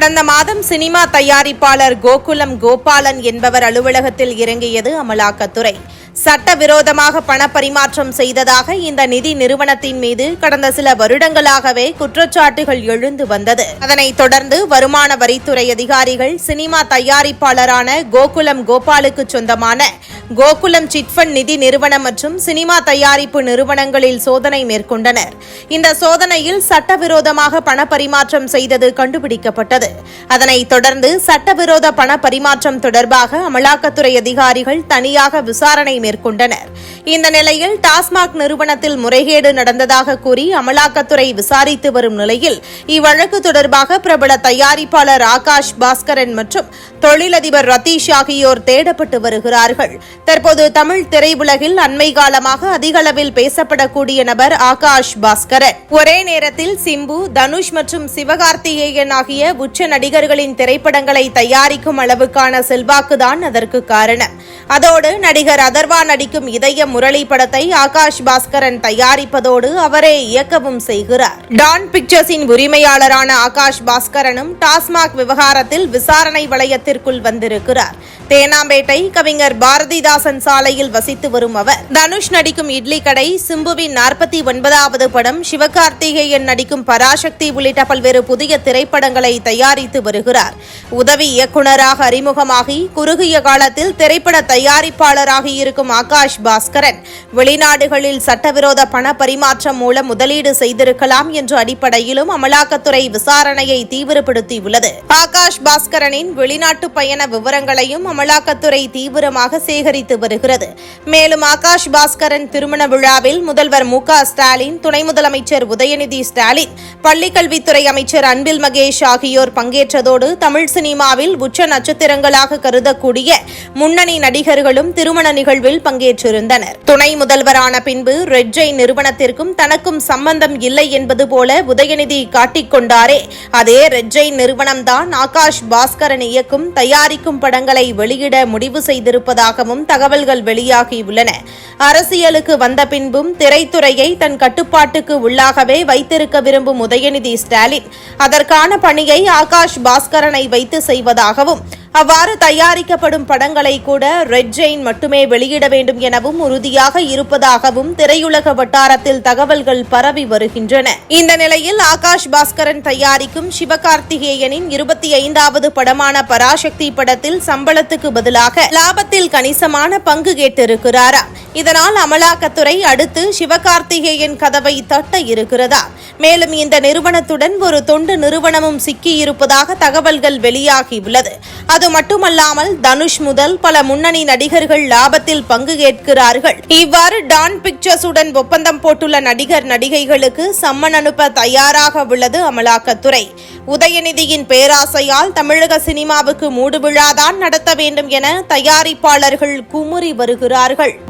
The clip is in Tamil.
கடந்த மாதம் சினிமா தயாரிப்பாளர் கோகுலம் கோபாலன் என்பவர் அலுவலகத்தில் இறங்கியது அமலாக்கத்துறை. சட்டவிரோதமாக பணப்பரிமாற்றம் செய்ததாக இந்த நிதி நிறுவனத்தின் மீது கடந்த சில வருடங்களாகவே குற்றச்சாட்டுகள் எழுந்து வந்தது. அதனைத் தொடர்ந்து வருமான வரித்துறை அதிகாரிகள் சினிமா தயாரிப்பாளரான கோகுலம் கோபாலுக்கு சொந்தமான கோகுலம் சிட்ஃபண்ட் நிதி நிறுவனம் மற்றும் சினிமா தயாரிப்பு நிறுவனங்களில் சோதனை மேற்கொண்டனர். இந்த சோதனையில் சட்டவிரோதமாக பணப்பரிமாற்றம் செய்தது கண்டுபிடிக்கப்பட்டது. அதனைத் தொடர்ந்து சட்டவிரோத பண பரிமாற்றம் தொடர்பாக அமலாக்கத்துறை அதிகாரிகள் தனியாக விசாரணை மேற்கொண்டனர். இந்த நிலையில் டாஸ்மாக் நிறுவனத்தில் முறைகேடு நடந்ததாக கூறி அமலாக்கத்துறை விசாரித்து வரும் நிலையில் இவ்வழக்கு தொடர்பாக பிரபல தயாரிப்பாளர் ஆகாஷ் பாஸ்கரன் மற்றும் தொழிலதிபர் ரத்தீஷ் ஆகியோர் தேடப்பட்டு வருகிறார்கள். தற்போது தமிழ் திரையுலகில் அண்மை காலமாக அதிக அளவில் பேசப்படக்கூடிய நபர் ஆகாஷ் பாஸ்கரன். ஒரே நேரத்தில் சிம்பு தனுஷ் மற்றும் சிவகார்த்திகேயன் ஆகிய உச்ச நடிகர்களின் திரைப்படங்களை தயாரிக்கும் அளவுக்கான செல்வாக்குதான் அதற்கு காரணம். அதோடு நடிகர் அதர்வ நடிக்கும் இதய முரளி படத்தை ஆகாஷ் பாஸ்கரன் தயாரிப்பதோடு அவரே இயக்கவும் செய்கிறார். டான் பிக்சர்ஸின் உரிமையாளரான ஆகாஷ் பாஸ்கரனும் டாஸ்மாக் விவகாரத்தில் விசாரணை வளையத்திற்குள் வந்திருக்கிறார். தேனாம்பேட்டை கவிஞர் பாரதிதாசன் சாலையில் வசித்து வரும் அவர் தனுஷ் நடிக்கும் இட்லி கடை சிம்புவின் நாற்பத்தி ஒன்பதாவது படம் சிவகார்த்திகேயன் நடிக்கும் பராசக்தி உள்ளிட்ட பல்வேறு புதிய திரைப்படங்களை தயாரித்து வருகிறார். உதவி இயக்குநராக அறிமுகமாகி குறுகிய காலத்தில் திரைப்பட தயாரிப்பாளராக இருக்கும் ஆகாஷ் பாஸ்கரன். வெளிநாடுகளில் சட்டவிரோத பண பரிமாற்றம் மூலம் முதலீடு செய்திருக்கலாம் என்ற அடிப்படையிலும் அமலாக்கத்துறை விசாரணையை தீவிரப்படுத்தியுள்ளது. ஆகாஷ் பாஸ்கரனின் வெளிநாட்டு பயண விவரங்களையும் அமலாக்கத்துறை தீவிரமாக சேகரித்து வருகிறது. மேலும் ஆகாஷ் பாஸ்கரன் திருமண விழாவில் முதல்வர் மு ஸ்டாலின் துணை முதலமைச்சர் உதயநிதி ஸ்டாலின் பள்ளிக்கல்வித்துறை அமைச்சர் அன்பில் மகேஷ் ஆகியோர் பங்கேற்றதோடு தமிழ் சினிமாவில் உச்ச நட்சத்திரங்களாக கருதக்கூடிய முன்னணி நடிகர்களும் திருமண நிகழ்வில் பங்கேற்றிருந்தனர். துணை முதல்வரான பின்பு ரெட்ஜை நிறுவனத்திற்கும் தனக்கும் சம்பந்தம் இல்லை என்பது போல உதயநிதி காட்டிக்கொண்டாரே அதே ரெட்ஜை நிறுவனம்தான் ஆகாஷ் பாஸ்கரன் இயக்கும் தயாரிக்கும் படங்களை வெளியிட முடிவு செய்திருப்பதாகவும் தகவல்கள் வெளியாகியுள்ளன. அரசியலுக்கு வந்த பின்பும் திரைத்துறையை தன் கட்டுப்பாட்டுக்கு உள்ளாகவே வைத்திருக்க விரும்பும் உதயநிதி ஸ்டாலின் அதற்கான பணியை ஆகாஷ் பாஸ்கரனை வைத்து செய்வதாகவும் அவ்வாறு தயாரிக்கப்படும் படங்களை கூட ரெட் ஜெயின் மட்டுமே வெளியிட வேண்டும் எனவும் உறுதியாக இருப்பதாகவும் திரையுலக வட்டாரத்தில் தகவல்கள் பரவி வருகின்றன. இந்த நிலையில் ஆகாஷ் பாஸ்கரன் தயாரிக்கும் சிவகார்த்திகேயனின் இருபத்தி ஐந்தாவது படமான பராசக்தி படத்தில் சம்பளத்துக்கு பதிலாக லாபத்தில் கணிசமான பங்கு கேட்டிருக்கிறாராம் இதனால் அமலாக்கத்துறை அடுத்து சிவகார்த்திகேயன் கதவை தட்ட இருக்கிறதா? மேலும் இந்த நிறுவனத்துடன் ஒரு தொண்டு நிறுவனமும் சிக்கியிருப்பதாக தகவல்கள் வெளியாகியுள்ளது அது மட்டுமல்லாமல் தனுஷ் முதல் பல முன்னணி நடிகர்கள் லாபத்தில் பங்கு கேட்கிறார்கள். இவ்வாறு டான் பிக்சர்ஸுடன் ஒப்பந்தம் போட்டுள்ள நடிகர் நடிகைகளுக்கு சம்மன் அனுப்ப தயாராக உள்ளது அமலாக்கத்துறை. உதயநிதியின் பேராசையால் தமிழக சினிமாவுக்கு மூடுவிழாதான் நடத்த வேண்டும் என தயாரிப்பாளர்கள் குமுறி வருகிறார்கள்.